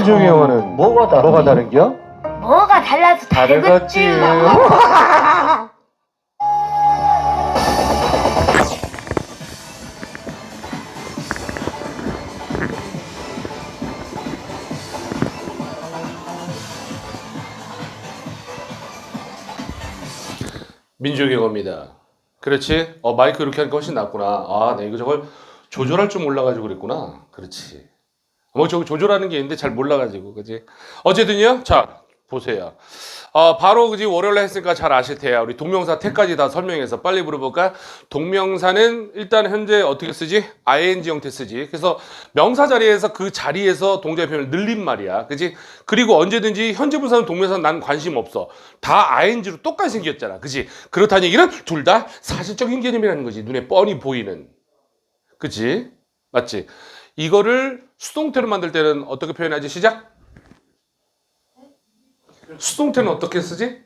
민중이 형은 뭐가 다른 뭐가 다른겨? 뭐가 달라서 다르겠지. 다르겠지. 민족의 겁니다. 그렇지? 어, 마이크 이렇게 하니까 훨씬 낫구나. 아, 나 이거 저걸 조절할 줄 몰라가지고 그랬구나. 그렇지. 뭐, 저거 조절하는 게 있는데 잘 몰라가지고, 그지? 어쨌든요. 자, 보세요. 어, 바로 그지 월요일에 했으니까 잘 아실 테야. 우리 동명사 태까지 다 설명해서 빨리 물어볼까? 동명사는 일단 현재 어떻게 쓰지? ing 형태 쓰지. 그래서 명사 자리에서 그 자리에서 동작 표현을 늘린 말이야. 그지? 그리고 언제든지 현재 분사는 동명사는 난 관심 없어. 다 ing로 똑같이 생겼잖아. 그지? 그렇다는 얘기는 둘 다 사실적인 개념이라는 거지. 눈에 뻔히 보이는. 그지? 맞지? 이거를 수동태로 만들 때는 어떻게 표현하지? 시작? 수동태는 어떻게 쓰지?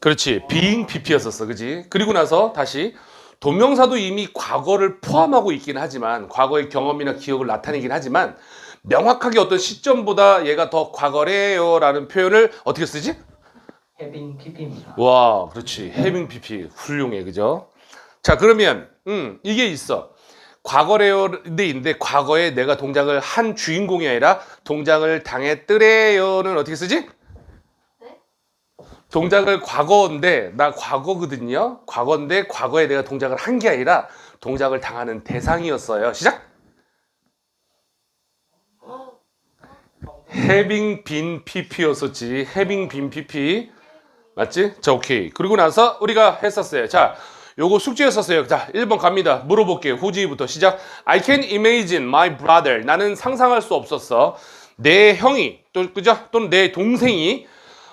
그렇지. being pp였었어. 그지? 그리고 나서 다시 동명사도 이미 과거를 포함하고 있긴 하지만 과거의 경험이나 기억을 나타내긴 하지만 명확하게 어떤 시점보다 얘가 더 과거래요라는 표현을 어떻게 쓰지? 해빙 PP입니다. 와, 그렇지. 해빙 pp 훌륭해. 그죠? 자, 그러면 음, 이게 있어. 과거래요인데 과거에 내가 동작을 한 주인공이 아니라 동작을 당했더래요는 어떻게 쓰지? 동작을 과거인데 나 과거거든요. 과거인데 과거에 내가 동작을 한 게 아니라 동작을 당하는 대상이었어요. 시작. having been pp였었지. having been pp. 맞지? 자, 오케이. 그리고 나서 우리가 했었어요. 자, 요거 숙제였었어요. 자, 1번 갑니다. 물어볼게요. 후지부터 시작. I can imagine my brother. 나는 상상할 수 없었어. 내 형이, 또, 그죠? 또는 내 동생이,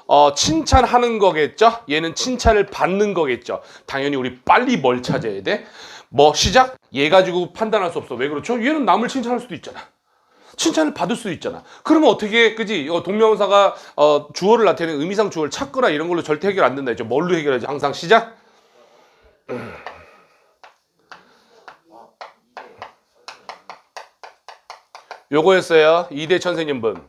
어, 칭찬하는 거겠죠? 얘는 칭찬을 받는 거겠죠? 당연히 우리 빨리 뭘 찾아야 돼? 뭐, 시작? 얘 가지고 판단할 수 없어. 왜 그렇죠? 얘는 남을 칭찬할 수도 있잖아. 칭찬을 받을 수도 있잖아. 그러면 어떻게 그지? 어, 동명사가 어, 주어를 나타내는 의미상 주어를 찾거나 이런 걸로 절대 해결 안 된다 했죠. 뭘로 해결하지? 항상 시작. 음. 요거였어요. 이대천 선생님분.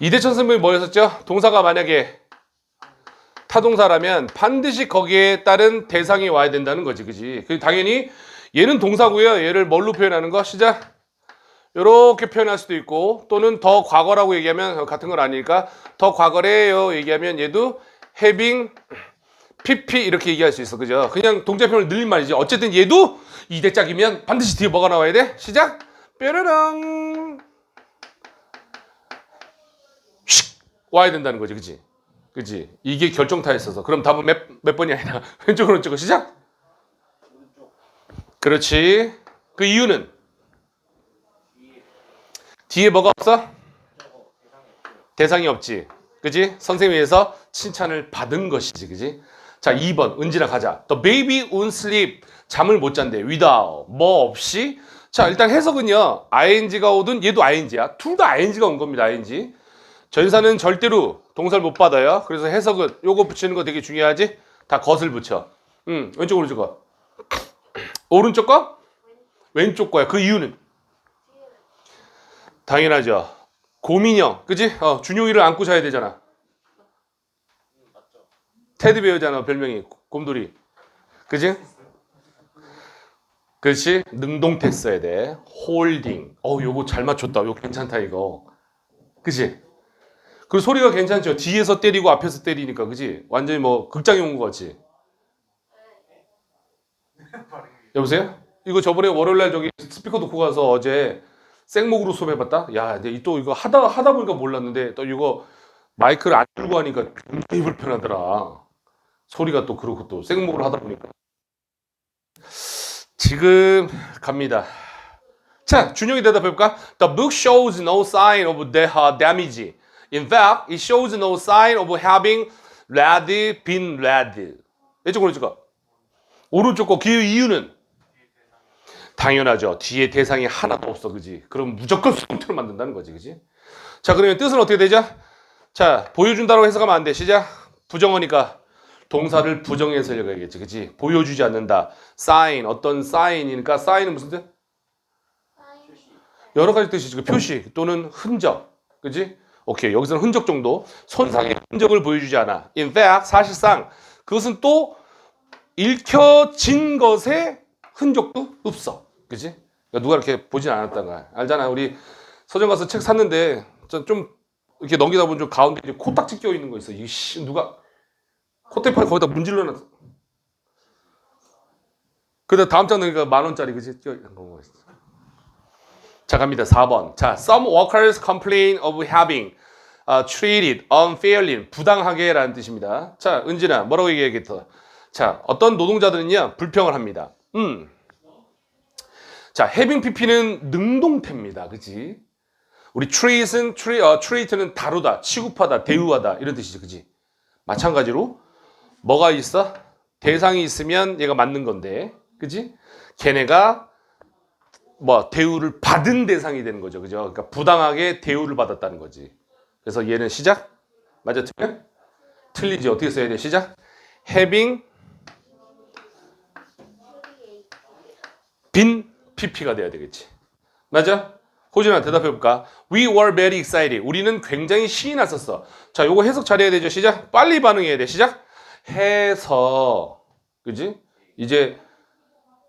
이대천 선생님이 뭐였었죠? 동사가 만약에 타동사라면 반드시 거기에 따른 대상이 와야 된다는 거지, 그지? 그 당연히 얘는 동사고요. 얘를 뭘로 표현하는 거? 시작. 이렇게 표현할 수도 있고 또는 더 과거라고 얘기하면 같은 건 아니니까 더 과거래요 얘기하면 얘도 having pp 이렇게 얘기할 수 있어. 그죠? 그냥 동작표현을 늘린 말이지. 어쨌든 얘도 이대짝이면 반드시 뒤에 뭐가 나와야 돼? 시작! 뾰로롱! 슉! 와야 된다는 거지. 그지? 그지? 이게 결정타에 있어서. 그럼 답은 몇, 몇 번이 아니라 왼쪽으로 찍고 시작! 그렇지. 그 이유는? 뒤에 뭐가 없어? 대상이 없지. 그지? 선생님에서 칭찬을 받은 것이지. 그지? 자, 2번. 은진아 가자. The baby won't sleep. 잠을 못 잔대. without. 뭐 없이. 자, 일단 해석은요. ing가 오든 얘도 ing야. 둘 다 ing가 온 겁니다. ing. 전사는 절대로 동사를 못 받아요. 그래서 해석은 요거 붙이는 거 되게 중요하지? 다 것을 붙여. 응, 왼쪽 오른쪽 거. 오른쪽 거? 왼쪽 거야. 그 이유는 당연하죠. 고민형, 그지? 어, 준용이를 안고 자야 되잖아. 테드베어잖아, 별명이. 곰돌이. 그지? 그렇지? 능동태 써야 돼. 홀딩. 어, 요거 잘 맞췄다. 요거 괜찮다, 이거. 그지? 그 소리가 괜찮죠? 뒤에서 때리고 앞에서 때리니까, 그지? 완전히 뭐, 극장에 온 것 같지? 여보세요? 이거 저번에 월요일날 저기 스피커 놓고 가서 어제 생목으로 수업해봤다? 야, 근데 또 이거 하다, 하다 보니까 몰랐는데, 또 이거 마이크를 안 들고 하니까 굉장히 불편하더라. 소리가 또 그렇고 또 생목으로 하다 보니까. 지금 갑니다. 자, 준영이 대답해볼까? The book shows no sign of the, damage. In fact, it shows no sign of having read, been read. 왼쪽 오른쪽 거. 오른쪽 거. 그 이유는 당연하죠. 뒤에 대상이 하나도 없어, 그지? 그럼 무조건 수동태로 만든다는 거지, 그지? 자, 그러면 뜻은 어떻게 되죠? 자, 보여준다고 해석하면 안 돼. 시작. 부정어니까 동사를 부정해서 읽어야겠지, 그지? 보여주지 않는다. sign, 어떤 sign이니까 sign은 무슨 뜻? 여러 가지 뜻이 지금 표시 또는 흔적. 그지? 오케이. 여기서는 흔적 정도. 손상의 흔적을 보여주지 않아. In fact, 사실상 그것은 또 읽혀진 것의 흔적도 없어. 그지? 그러니까 누가 이렇게 보진 않았다는 거야. 알잖아. 우리 서점 가서 책 샀는데 좀- 좀 이렇게 넘기다 보면 좀 가운데 코딱지 껴 있는 거 있어. 이씨 누가 코테이프 거기다 문질러 놨어. 그다음 다음 장은 그러니까 만 원짜리 그지? 자 갑니다. 4번. 자, some workers complain of having uh, treated unfairly 부당하게라는 뜻입니다. 자, 은진아 뭐라고 얘기하겠어? 자, 어떤 노동자들은요 불평을 합니다. 음. 자, having pp는 능동태입니다. 그지? 우리 treat은 treat, 어, treat는 다루다, 취급하다, 대우하다 이런 뜻이죠. 그지? 마찬가지로 뭐가 있어? 대상이 있으면 얘가 맞는 건데. 그지? 걔네가 뭐 대우를 받은 대상이 되는 거죠. 그죠? 그러니까 부당하게 대우를 받았다는 거지. 그래서 얘는 시작? 맞아 틀려? 틀리지. 어떻게 써야 돼? 시작? having 빈 pp가 돼야 되겠지. 맞아? 호진아 대답해 볼까? We were very excited. 우리는 굉장히 신이 났었어. 자, 요거 해석 잘해야 되죠. 시작. 빨리 반응해야 돼. 시작. 해서 그지? 이제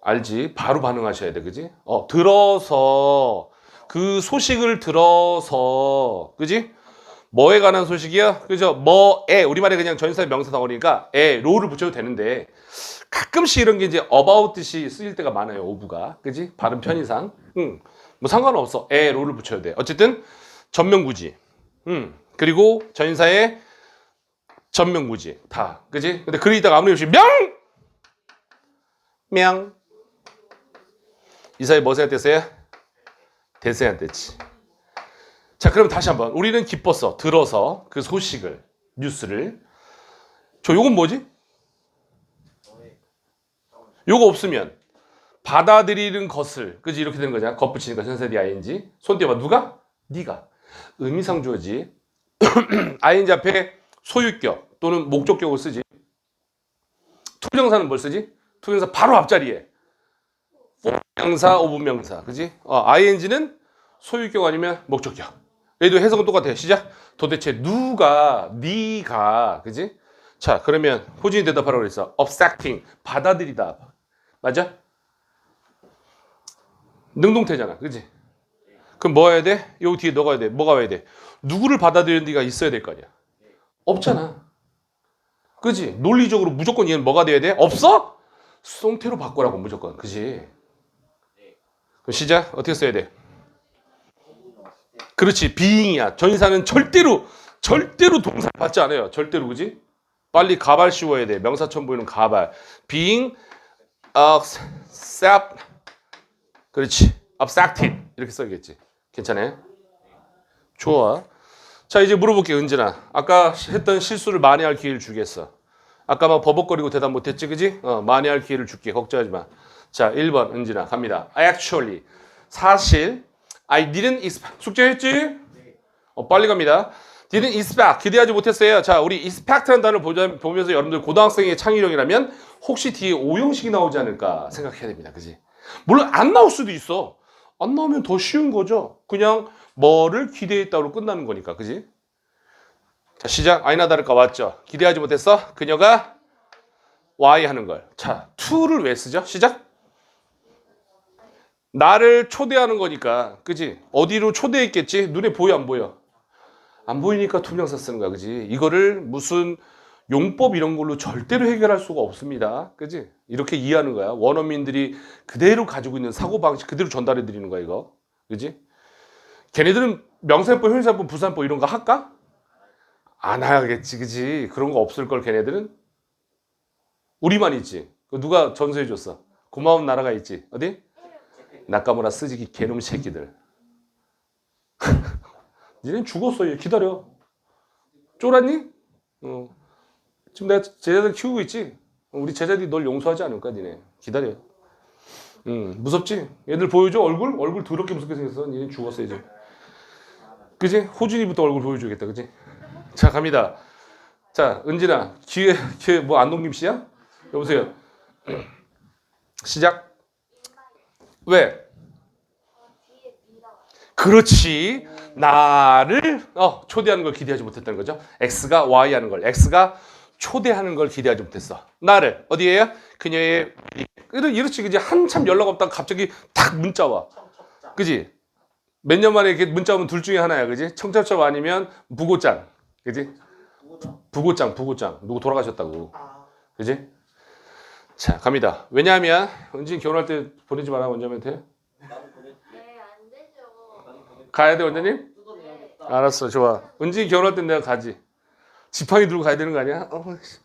알지? 바로 반응하셔야 돼. 그지? 어, 들어서 그 소식을 들어서 그지? 뭐에 관한 소식이야? 그죠? 뭐에 우리말에 그냥 전사 명사 덩어리니까 에 로를 붙여도 되는데 가끔씩 이런 게 이제 about 뜻이 쓰일 때가 많아요. 오브가. 그지? 발음 편의상. 응. 뭐 상관없어. 에 로를 붙여야 돼. 어쨌든 전명구지. 음. 그리고 전사의 전명구지. 다. 그지? 근데 그러다가 아무리 없이 명! 명. 이 사이 뭐세야 됐어요? 대세야 됐지. 자, 그럼 다시 한번. 우리는 기뻤어. 들어서 그 소식을, 뉴스를. 저 요건 뭐지? 요거 없으면 받아들이는 것을 그지 이렇게 되는 거잖아. 겉 붙이니까 sense ing. 손 떼봐. 누가? 네가. 의미상 주어지. ing 앞에 소유격 또는 목적격을 쓰지. 투정사는 뭘 쓰지? 투정사 바로 앞자리에. 명사, 오분명사. 그지? 어, ing는 소유격 아니면 목적격. 얘도 해석은 똑같아요. 시작. 도대체 누가, 네가, 그지? 자, 그러면 호진이 대답하라고 그랬어. abstracting, 받아들이다. 맞아? 능동태잖아. 그지? 그럼 뭐 해야 돼? 요 뒤에 해야 돼. 뭐가 와야 돼? 누구를 받아들이는 네가 있어야 될 거 아니야. 없잖아. 그지? 논리적으로 무조건 얘는 뭐가 돼야 돼? 없어? 수동태로 바꾸라고 무조건. 그지? 그럼 시작. 어떻게 써야 돼? 그렇지. 비잉이야. 전사는 절대로 절대로 동사 받지 않아요. 절대로 그지? 빨리 가발 씌워야 돼. 명사처럼 보이는 가발. being accept 그렇지. abstracted 이렇게 써야겠지. 괜찮아요? 좋아. 자 이제 물어볼게 은진아. 아까 했던 실수를 만회할 기회를 주겠어. 아까 막 버벅거리고 대답 못했지, 그지? 어, 만회할 기회를 줄게. 걱정하지 마. 자, 1번 은진아 갑니다. Actually 사실 I didn't expect 숙제했지? 어, 빨리 갑니다. didn't expect 기대하지 못했어요. 자, 우리 expect라는 단어를 보자- 보면서 여러분들 고등학생의 창의력이라면 혹시 뒤에 오형식이 나오지 않을까 생각해야 됩니다. 그지? 물론 안 나올 수도 있어. 안 나오면 더 쉬운 거죠. 그냥 뭐를 기대했다로 끝나는 거니까. 그지? 자, 시작. 아이나 다를까 왔죠. 기대하지 못했어. 그녀가 why 하는 걸. 자, to를 왜 쓰죠? 시작. 나를 초대하는 거니까. 그지? 어디로 초대했겠지? 눈에 보여 안 보여? 안 보이니까 투명사 쓰는 거야. 그지? 이거를 무슨 용법 이런 걸로 절대로 해결할 수가 없습니다. 그지? 이렇게 이해하는 거야. 원어민들이 그대로 가지고 있는 사고방식 그대로 전달해 드리는 거야, 이거. 그지? 걔네들은 명사법, 형용사법, 부사법 이런 거 할까? 안 하겠지, 그지? 그런 거 없을 걸, 걔네들은. 우리만 있지. 그 누가 전수해 줬어? 고마운 나라가 있지. 어디? 낙가무라 쓰지기 개놈 새끼들. 니넨 죽었어, 얘 기다려. 쫄았니? 어. 지금 내가 제자들 키우고 있지? 우리 제자들이 널 용서하지 않을까, 니네. 기다려. 음, 무섭지? 얘들 보여줘, 얼굴? 얼굴 더럽게 무섭게 생겼어. 니네 죽었어, 이제. 그지? 호준이부터 얼굴 보여주겠다, 그지? 자, 갑니다. 자, 은진아, 기회, 기회, 뭐, 안동김 씨야? 여보세요. 시작. 왜? 그렇지. 나를 어, 초대하는 걸 기대하지 못했다는 거죠. X가 Y 하는 걸, X가 초대하는 걸 기대하지 못했어. 나를 어디에요? 그녀의 이렇지 그지 한참 연락 없다가 갑자기 탁 문자 와. 그지? 몇 년 만에 이렇게 문자 오면 둘 중에 하나야, 그지? 청첩장 아니면 부고장, 그지? 부고장, 부고장 누구 돌아가셨다고, 그지? 자 갑니다. 왜냐하면 은진 결혼할 때 보내지 마라 원장한테. 네, 안 되죠. 가야 돼 원장님? 알았어, 좋아. 은진이 결혼할 땐 내가 가지. 지팡이 들고 가야 되는 거 아니야? 어, 씨.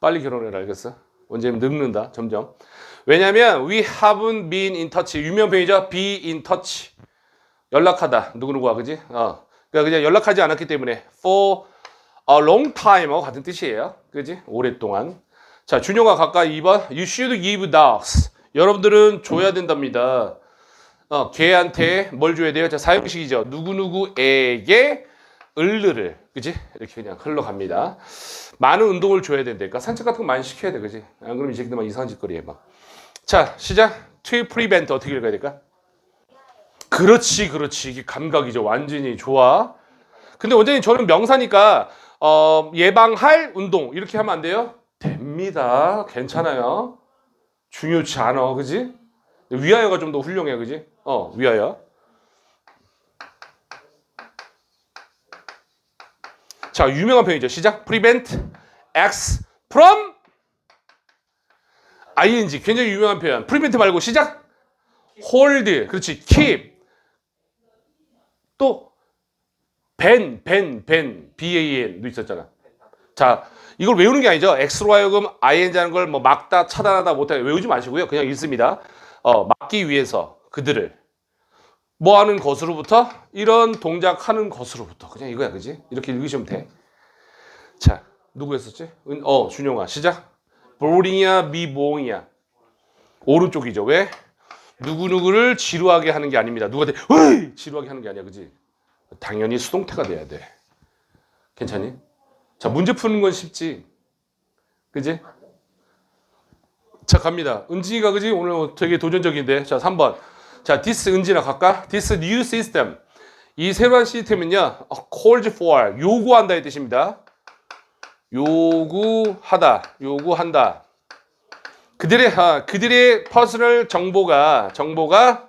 빨리 결혼해라, 알겠어? 원장님 늙는다, 점점. 왜냐면 we haven't been in touch. 유명 표현이죠. be in touch. 연락하다. 누구누구와, 그지? 어. 그러니까 그냥 연락하지 않았기 때문에 for a long time하고 같은 뜻이에요. 그지? 오랫동안. 자, 준용아 가까이 2번. You should give dogs. 여러분들은 줘야 된답니다. 어, 걔한테 뭘 줘야 돼요? 자, 사용식이죠. 누구누구에게 을르를, 그지? 이렇게 그냥 흘러갑니다. 많은 운동을 줘야 된다니까. 산책 같은 거 많이 시켜야 돼, 그지? 안 그러면 이 새끼들 막 이상한 짓거리 해, 막. 자, 시작. to prevent 어떻게 읽어야 될까? 그렇지, 그렇지. 이게 감각이죠. 완전히 좋아. 근데 원장님 저는 명사니까 어, 예방할 운동 이렇게 하면 안 돼요? 됩니다. 괜찮아요. 중요치 않아, 그지? 위하여가 좀 더 훌륭해, 그지? 어, 위하여. 자, 유명한 표현이죠. 시작. prevent X from ing. 굉장히 유명한 표현. prevent 말고 시작. hold. 그렇지. keep. 또 ban, ban, ban, ban-도 있었잖아. 자, 이걸 외우는 게 아니죠. X로 하여금 ing 하는 걸 뭐 막다, 차단하다, 못하게 외우지 마시고요. 그냥 읽습니다. 어, 막기 위해서 그들을 뭐 하는 것으로부터 이런 동작하는 것으로부터 그냥 이거야, 그지? 이렇게 읽으시면 돼. 자, 누구였었지? 은, 어, 준용아 시작. 보링이야, 미봉이야. 오른쪽이죠. 왜? 누구 누구를 지루하게 하는 게 아닙니다. 누구한테 으이! 지루하게 하는 게 아니야, 그지? 당연히 수동태가 돼야 돼. 괜찮니? 자, 문제 푸는 건 쉽지. 그지? 자, 갑니다. 은진이가 그지? 오늘 되게 도전적인데. 자, 3번. 자, this 은진아 갈까? this new system. 이 새로운 시스템은요. 어, calls for 요구한다의 뜻입니다. 요구하다. 요구한다. 그들의 아, 그들의 퍼스널 정보가 정보가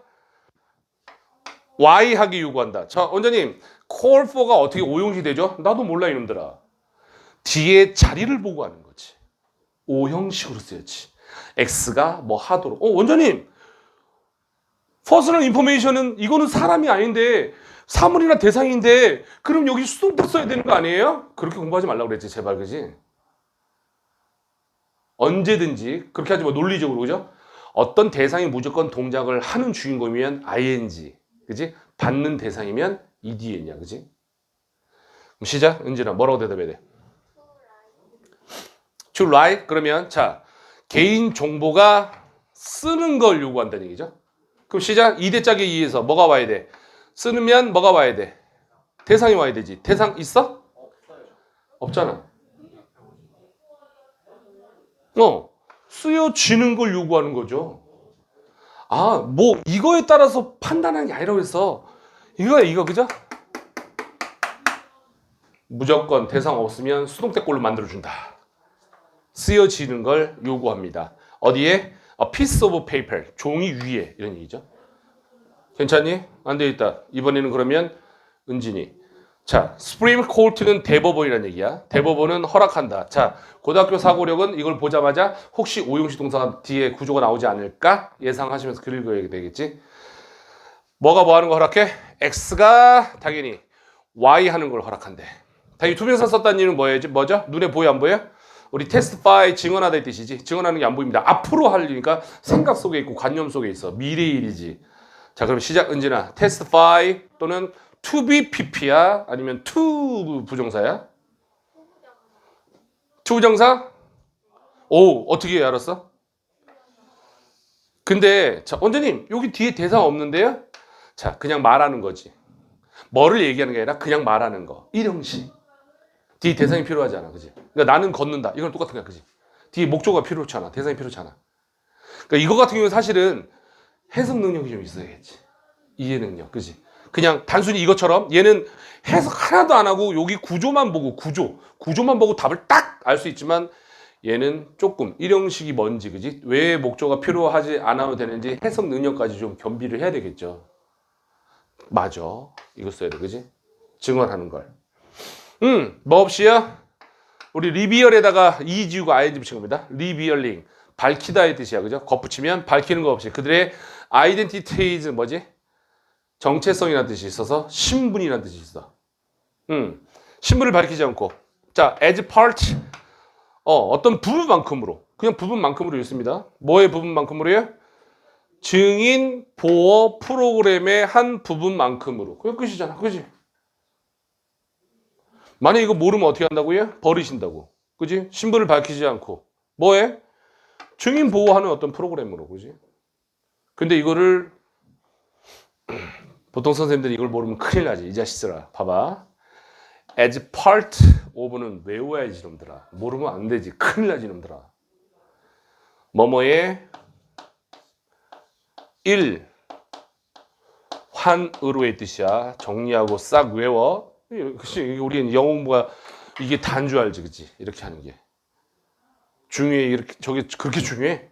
Y 하기 요구한다. 자, 원장님, call for가 어떻게 오형식 되죠? 나도 몰라 이놈들아. 뒤에 자리를 보고 하는 거지. 오형식으로 쓰였지. X가 뭐 하도록. 어, 원장님. 퍼스널 인포메이션은 이거는 사람이 아닌데 사물이나 대상인데 그럼 여기 수동태 써야 되는 거 아니에요? 그렇게 공부하지 말라고 그랬지, 제발 그지? 언제든지 그렇게 하지 마 논리적으로 그죠? 어떤 대상이 무조건 동작을 하는 주인공이면 ing 그지? 받는 대상이면 edn이야 그지? 그럼 시작 은진아 뭐라고 대답해야 돼? to write 그러면 자 개인 정보가 쓰는 걸 요구한다는 얘기죠. 그럼 시작 2대 짝에 의해서 뭐가 와야 돼? 쓰면 뭐가 와야 돼? 대상이 와야 되지. 대상 있어? 없잖아. 어, 쓰여지는 걸 요구하는 거죠. 아, 뭐 이거에 따라서 판단하는 게 아니라고 해서 이거야 이거 그죠? 무조건 대상 없으면 수동태 꼴로 만들어준다. 쓰여지는 걸 요구합니다. 어디에? A piece of paper, 종이 위에 이런 얘기죠. 괜찮니? 안 되겠다. 이번에는 그러면 은진이. 자, 스프림 코트는 대법원이라는 얘기야. 대법원은 허락한다. 자, 고등학교 사고력은 이걸 보자마자 혹시 오용식 동사 뒤에 구조가 나오지 않을까 예상하시면서 글 읽어야 되겠지. 뭐가 뭐 하는 거 허락해? X가 당연히 Y 하는 걸 허락한대. 당연히 투명사 썼다는 이유는 뭐예요? 뭐죠? 눈에 보여 안 보여? 우리 테스티파이 증언하다 의 뜻이지. 증언하는 게 안 보입니다. 앞으로 하려니까 생각 속에 있고 관념 속에 있어. 미래 일이지. 자, 그럼 시작 은진아. testify 또는 to be pp야 아니면 to 부정사야? to 부정사? 오, 어떻게 알았어? 근데 자, 원장님, 여기 뒤에 대사 없는데요? 자, 그냥 말하는 거지. 뭐를 얘기하는 게 아니라 그냥 말하는 거. 일형식. 뒤에 대상이 필요하지 않아. 그지? 그러니까 나는 걷는다. 이건 똑같은 거야. 그지? 뒤에 목조가 필요치 않아. 대상이 필요치 않아. 그러니까 이거 같은 경우는 사실은 해석 능력이 좀 있어야겠지. 이해 능력, 그지? 그냥 단순히 이것처럼 얘는 해석 하나도 안 하고 여기 구조만 보고 구조, 구조만 보고 답을 딱 알 수 있지만 얘는 조금 일형식이 뭔지, 그지? 왜 목조가 필요하지 않아도 되는지 해석 능력까지 좀 겸비를 해야 되겠죠. 맞아. 이거 써야 돼, 그지? 증언하는 걸. 음, 뭐 없이요? 우리 리비얼에다가 이 지우고 ing 붙인 겁니다. 리비얼링. 밝히다의 뜻이야. 그죠? 덧붙이면 밝히는 거 없이 그들의 아이덴티티즈 뭐지? 정체성이라는 뜻이 있어서 신분이라는 뜻이 있어. 음. 신분을 밝히지 않고 자, as part 어, 어떤 부분만큼으로 그냥 부분만큼으로 있습니다. 뭐의 부분만큼으로요? 증인 보호 프로그램의 한 부분만큼으로. 그게 끝이잖아. 그지? 만약 이거 모르면 어떻게 한다고요? 버리신다고. 그지? 신분을 밝히지 않고. 뭐해? 증인 보호하는 어떤 프로그램으로. 그지? 근데 이거를 보통 선생님들이 이걸 모르면 큰일 나지. 이 자식들아. 봐봐. as part of는 외워야지 놈들아. 모르면 안 되지. 큰일 나지 놈들아. 뭐뭐의 1 환으로의 뜻이야. 정리하고 싹 외워. 그치? 우리는 영어 공부가 이게 단 줄 알지, 그치? 이렇게 하는 게. 중요해, 이렇게, 저게 그렇게 중요해?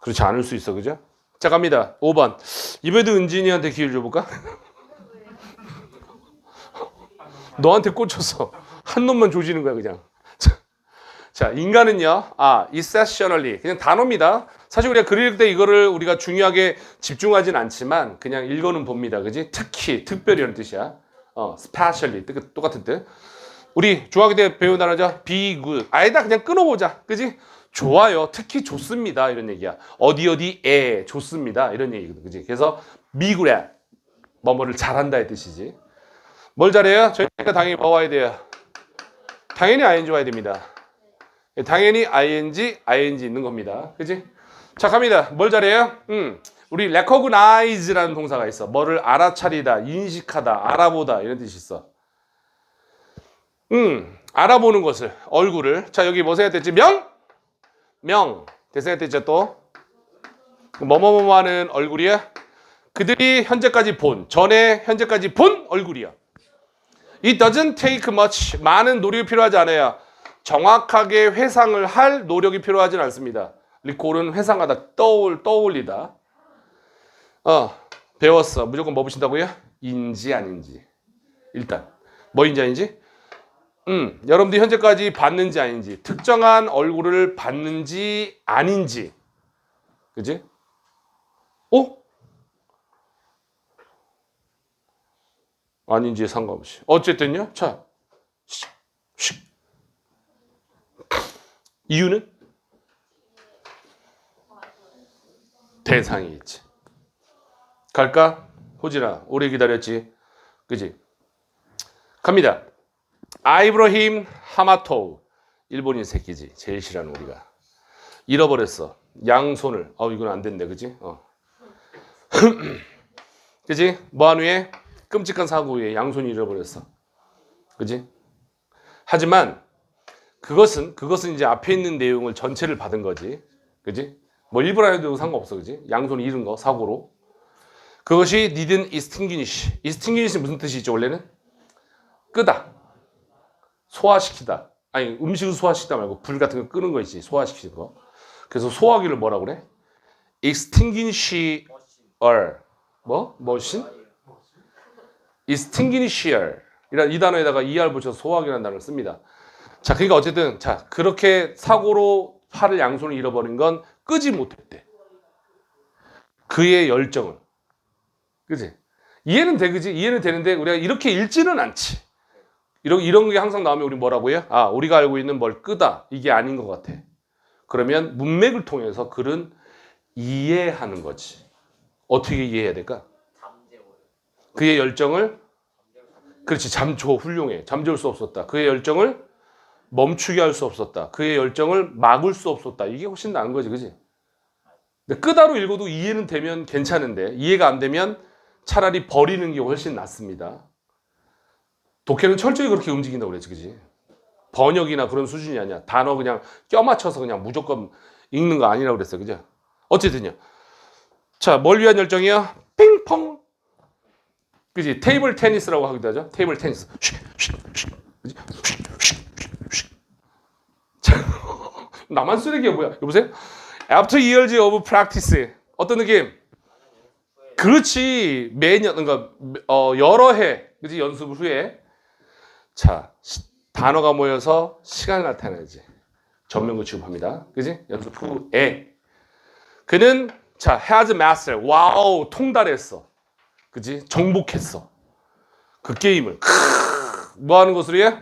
그렇지 않을 수 있어, 그죠? 자, 갑니다. 5번. 이번에도 은진이한테 기회를 줘볼까? 너한테 꽂혔어. 한 놈만 조지는 거야, 그냥. 자, 자, 인간은요, 아, essentially. 그냥 단어입니다. 사실 우리가 글을 때 이거를 우리가 중요하게 집중하진 않지만 그냥 읽어는 봅니다. 그지? 특히, 특별히 이런 뜻이야. 어, specially. 뜻- 똑같은 뜻. 우리 중학교 때 배운 단어죠? be good. 아니다, 그냥 끊어보자. 그지? 좋아요. 특히 좋습니다. 이런 얘기야. 어디 어디에 좋습니다. 이런 얘기거든. 그지? 그래서 at. 뭐뭐를 잘한다의 뜻이지. 뭘 잘해요? 저희가 당연히 뭐 와야 돼요? 당연히 ing 와야 됩니다. 예, 당연히 ing, ing 있는 겁니다. 그지? 자, 갑니다. 뭘 잘해요? 음, 우리 recognize라는 동사가 있어. 뭐를 알아차리다, 인식하다, 알아보다 이런 뜻이 있어. 음, 알아보는 것을, 얼굴을. 자, 여기 뭐 생각됐지? 명? 명. 대생각됐죠, 또? 뭐뭐뭐 하는 얼굴이야? 그들이 현재까지 본, 전에 현재까지 본 얼굴이야. It doesn't take much. 많은 노력이 필요하지 않아요. 정확하게 회상을 할 노력이 필요하진 않습니다. 리콜은 회상하다, 떠올, 떠올리다. 어, 배웠어. 무조건 뭐 붙인다고요? 인지 아닌지. 일단. 뭐인지 아닌지? 음, 여러분들이 현재까지 봤는지 아닌지. 특정한 얼굴을 봤는지 아닌지. 그지? 어? 아닌지에 상관없이. 어쨌든요. 자. 이유는 대상이 있지. 갈까? 호진아, 오래 기다렸지. 그지? 갑니다. 아이브로힘 하마토우. 일본인 새끼지. 제일 싫어하는 우리가. 잃어버렸어. 양손을. 어, 이건 안 된대. 그지? 어. 그지? 뭐한 후에 끔찍한 사고 후에 양손이 잃어버렸어. 그지? 하지만 그것은 그것은 이제 앞에 있는 내용을 전체를 받은 거지. 그지? 뭐 일부러 해도 상관없어. 그지? 양손 잃은 거 사고로. 그것이 didn't extinguish. extinguish 무슨 뜻이죠, 원래는? 끄다. 소화시키다. 아니, 음식을 소화시키다 말고 불 같은 거 끄는 거 있지. 소화시키는 거. 그래서 소화기를 뭐라 그래? extinguisher. 뭐? 뭐신? extinguisher. 이란 이 단어에다가 er 붙여서 소화기라는 단어를 씁니다. 자, 그러니까 어쨌든 자 그렇게 사고로 팔을 양손을 잃어버린 건 끄지 못했대. 그의 열정을, 그지? 이해는 돼, 그지? 이해는 되는데 우리가 이렇게 읽지는 않지. 이런 이런 게 항상 나오면 우리 뭐라고요? 아, 우리가 알고 있는 뭘 끄다. 이게 아닌 것 같아. 그러면 문맥을 통해서 글은 이해하는 거지. 어떻게 이해해야 될까? 그의 열정을? 그렇지. 잠조 훌륭해. 잠재울 수 없었다. 그의 열정을 멈추게 할 수 없었다. 그의 열정을 막을 수 없었다. 이게 훨씬 나은 거지 그지? 근데 끄다로 읽어도 이해는 되면 괜찮은데 이해가 안 되면 차라리 버리는 게 훨씬 낫습니다 독해는 철저히 그렇게 움직인다고 그랬지 그지 번역이나 그런 수준이 아니야 단어 그냥 껴맞춰서 그냥 무조건 읽는 거 아니라고 그랬어 그죠 어쨌든요 자, 뭘 위한 열정이야? 핑퐁. 그지? 테이블 테니스라고 하기도 하죠. 테이블 테니스. 그지? 나만 쓰레기야 뭐야? 여보세요? After years of practice. 어떤 느낌? 그렇지. 매년 그러니까 어, 여러 해. 그지? 연습 후에 자, 시- 단어가 모여서 시간을 나타내지. 전면구 취급합니다. 그지? 연습 후에. 그는 자, has master. 와우, 통달했어. 그지? 정복했어. 그 게임을. 크으, 뭐 하는 것으로 해?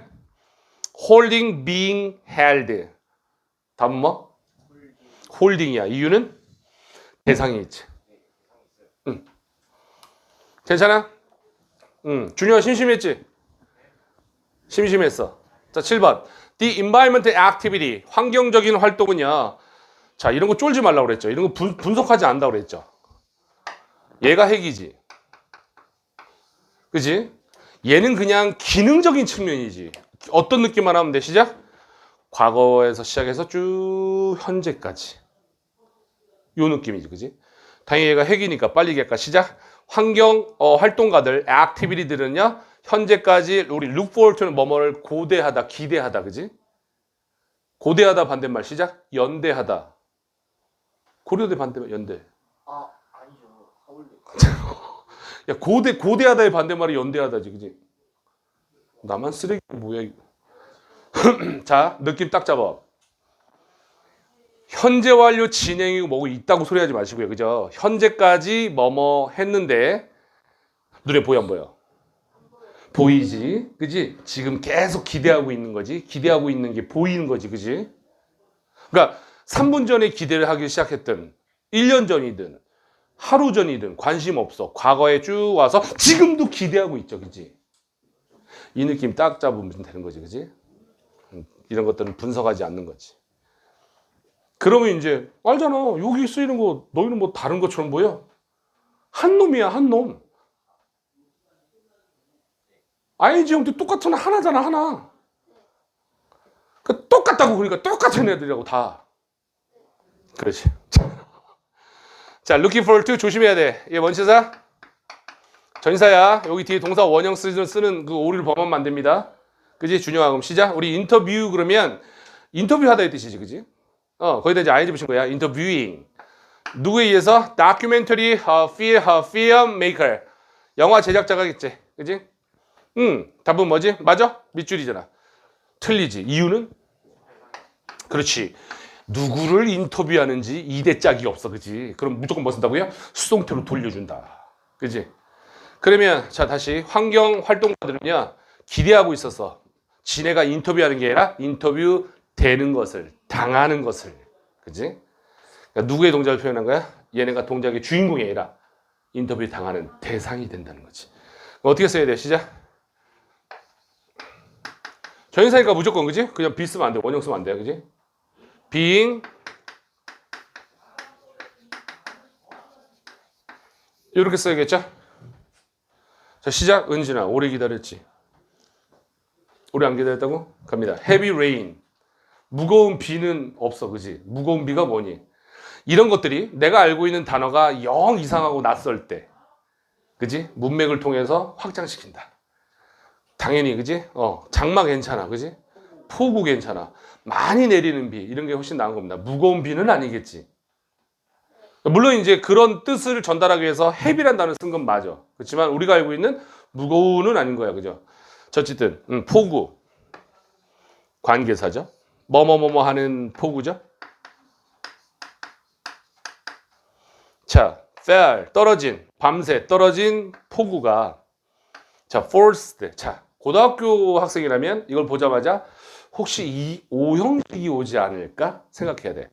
holding, being held. 답은 뭐? 홀딩이야. 이유는 대상이 있지. 응. 괜찮아? 응. 준영아 심심했지? 심심했어. 자, 7번. The environmental activity. 환경적인 활동은요. 자, 이런 거 쫄지 말라고 그랬죠. 이런 거 분, 분석하지 않는다고 그랬죠. 얘가 핵이지. 그지? 얘는 그냥 기능적인 측면이지. 어떤 느낌만 하면 돼? 시작? 과거에서 시작해서 쭉 현재까지. 요 느낌이지. 그지? 당연히 얘가 핵이니까 빨리 얘기할까? 시작. 환경 어, 활동가들, 액티비티들은요. 현재까지 우리 to는 뭐뭐를 고대하다, 기대하다. 그지? 고대하다 반대말 시작. 연대하다. 고려대 반대말 연대. 아 아니죠. 서울대. 야 고대 고대하다의 반대말이 연대하다지, 그지? 나만 쓰레기 뭐야? 이거. 자 느낌 딱 잡아. 현재 완료 진행이고 뭐고 있다고 소리하지 마시고요, 그죠? 현재까지 뭐뭐 했는데 눈에 보여 안 보여? 보이지, 그지? 지금 계속 기대하고 있는 거지. 기대하고 있는 게 보이는 거지, 그지? 그러니까 3분 전에 기대를 하기 시작했든 1년 전이든 하루 전이든 관심 없어. 과거에 쭉 와서 지금도 기대하고 있죠. 그지? 이 느낌 딱 잡으면 되는 거지. 그지? 음, 이런 것들은 분석하지 않는 거지. 그러면 이제 알잖아. 여기 쓰이는 거 너희는 뭐 다른 것처럼 보여? 한 놈이야, 한 놈. ING 형도 똑같은 하나잖아, 하나. 그 똑같다고 그러니까 똑같은 애들이라고 다. 그렇지. 자, looking forward to 조심해야 돼. 얘 원치사? 전사야. 여기 뒤에 동사 원형 쓰는, 그 오류를 범하면 안 됩니다. 그지? 준영아, 그럼 시작. 우리 인터뷰 그러면 인터뷰 하다의 뜻이지, 그지? 어, 거기다 이제 ing 붙인 거야. interviewing. 누구에 의해서? documentary uh, film, uh, film maker. 영화 제작자가겠지. 그지? 응. 답은 뭐지? 맞아? 밑줄이잖아. 틀리지. 이유는? 그렇지. 누구를 인터뷰하는지 이대 짝이 없어, 그지? 그럼 무조건 뭐 쓴다고요? 수동태로 돌려준다, 그지? 그러면 자 다시 환경 활동가들은요 기대하고 있어서 지네가 인터뷰하는 게 아니라 인터뷰 되는 것을 당하는 것을, 그지? 그러니까 누구의 동작을 표현한 거야? 얘네가 동작의 주인공이 아니라 인터뷰 당하는 대상이 된다는 거지. 어떻게 써야 돼? 시작. 전인사니까 무조건 그지? 그냥 비 쓰면 안 돼. 원형 쓰면 안 돼. 그지? being 이렇게 써야겠죠? 자 시작 은진아 오래 기다렸지 오래 안 기다렸다고? 갑니다 heavy rain 무거운 비는 없어 그지? 무거운 비가 뭐니? 이런 것들이 내가 알고 있는 단어가 영 이상하고 낯설 때 그지? 문맥을 통해서 확장시킨다 당연히 그지? 어 장마 괜찮아 그지? 폭우 괜찮아 많이 내리는 비 이런 게 훨씬 나은 겁니다. 무거운 비는 아니겠지. 물론 이제 그런 뜻을 전달하기 위해서 헤비란 단어를 쓴건 맞아. 그렇지만 우리가 알고 있는 무거운은 아닌 거야. 그죠? 자, 어쨌든 음, 폭우 관계사죠. 뭐뭐뭐뭐 하는 폭우죠. 자, fair 떨어진 밤새 떨어진 폭우가 자, forced 자, 고등학교 학생이라면 이걸 보자마자 혹시 이 오형식이 오지 않을까 생각해야 돼.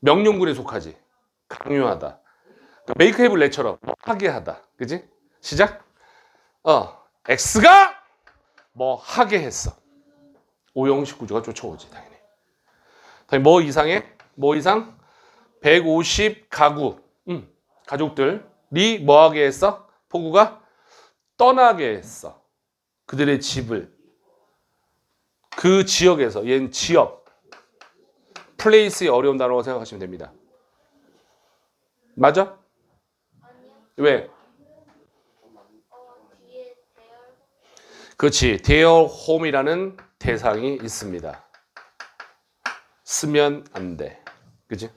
명령군에 속하지. 강요하다. 그러니까 메이크 헤블 레처럼 뭐 하게 하다. 그지? 시작. 어, X가 뭐 하게 했어. 오형식 구조가 쫓아오지 당연히. 당연히 뭐 이상해? 뭐 이상? 150 가구. 음, 가족들이 뭐 하게 했어? 폭우가 떠나게 했어. 그들의 집을 그 지역에서 얘는 지역 플레이스의 어려운 단어라고 생각하시면 됩니다. 맞아? 왜? 대열 그렇지. their home이라는 대상이 있습니다. 쓰면 안 돼. 그지?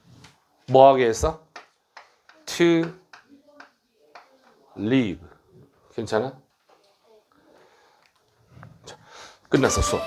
뭐 하게 했어? to leave. 괜찮아? 끝났어, 수업.